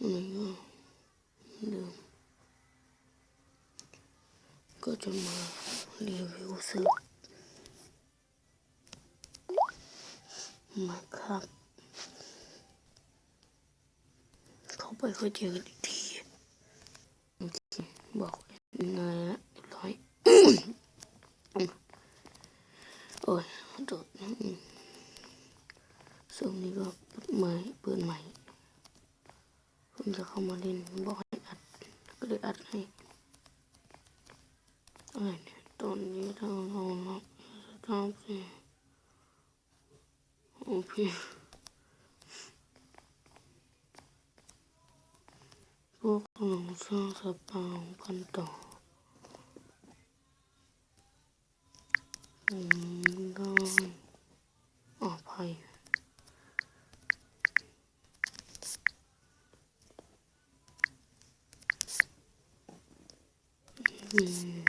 มันก็เดิมก็จะมารีวิวซื้อมาครับ เขาไปค่อยเจอกันอีกทีบอกยังไงละเรียบร้อย โอ้ยโดดอืมซึ่งนี้ก็เปิดใหม่เปิดใหม่เพิ่งจะ เข้าเล่นบอกให้อัดก็เลยอัดให้อะไรเนี่ยตอนนี้เราเราเราทำสิโอเคพวกเราสร้างสปากันต่อผมได้อภัย อืม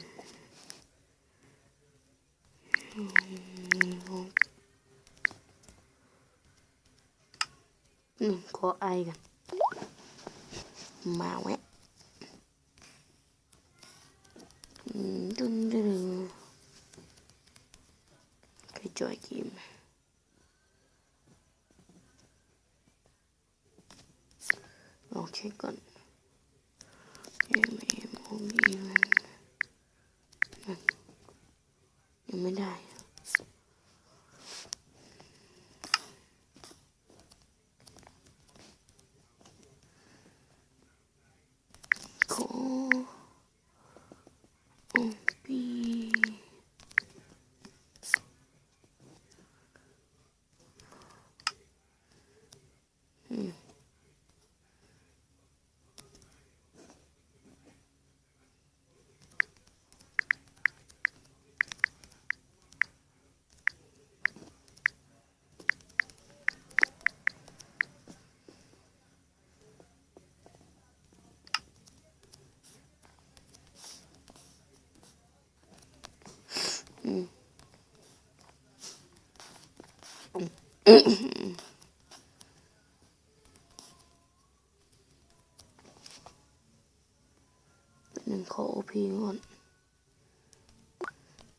อืมขอไอกันมาแวะอืมดึงดึงไปจอยเกมลองเช็คก่อนเอ็มเอ็มโอบีมันนั่นยังไม่ได้ ขอโอบีอืม หนึ่งขอโอพีก่อน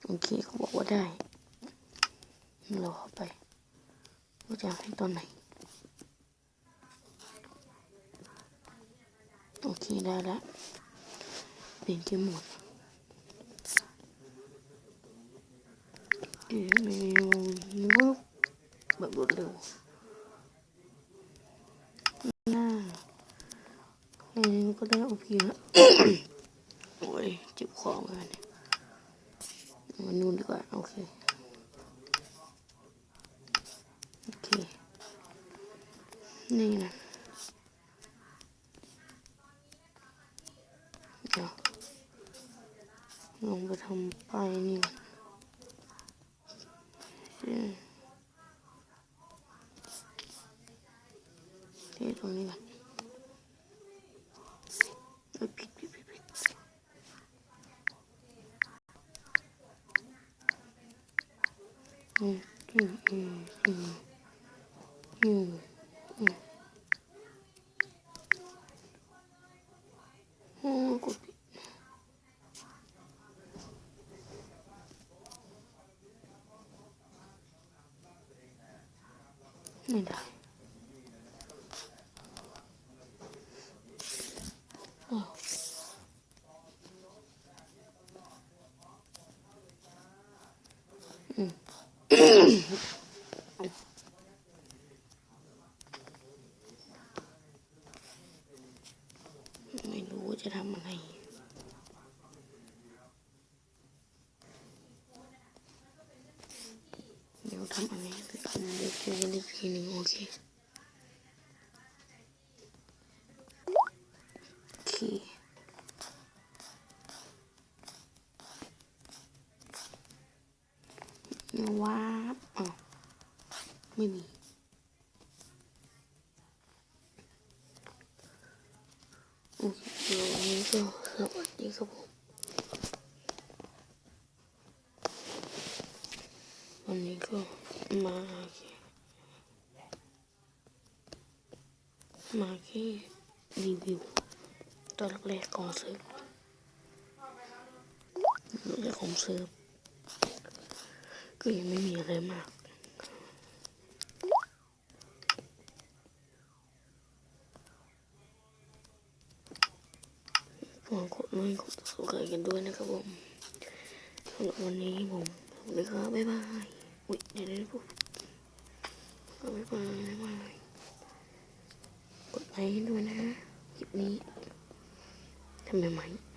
โอเคเขาบอกว่าได้ เราเข้าไปว่าจะให้ตอนไหน โอเคได้แล้วเปลี่ยนเกมโหมดเกมเมนู แบบรวดเร็วหน่าแค่นี้ก็ได้โอพีแล้วโอ้ยจ็บคอเหมือนกันเนี่ยมานู่นดีกว่า โอเค โอเค นี่นะเดี๋ยวลงไปทำไปนี่ก่อนเออเทตรงนี้ก่อนเอ้ยผิดผิดผิดผิด อืมอืมอืมอืมอืมอืมโอ้ยกดผิดไม่ได้อ้าว ไม่รู้จะทำอะไรเดี๋ยวทำอะไรไปก่อนเดี๋ยวเจอกันอีกทีหนึ่งโอเคโอเค ว้าอ้าวไม่มีโอเคเดี๋ยววันนี้ก็สวัสดีครับผมวันนี้ก็มาแค่มาแค่รีวิวตอนแรกของเซิร์ฟแรกของเซิร์ฟ ก็ยังไม่มีอะไรมากฝากดไลค์กดสไครต์กันด้วยนะครับผมสำหรับวันนี้ผมสวัสดีครับบ๊ายบาย อุ้ยเดี๋ยวเดี๋ยวปุ๊บบ๊ายบายบ๊ายบายกดไลค์ให้ด้วยนะคลิปนี้ทำใหม่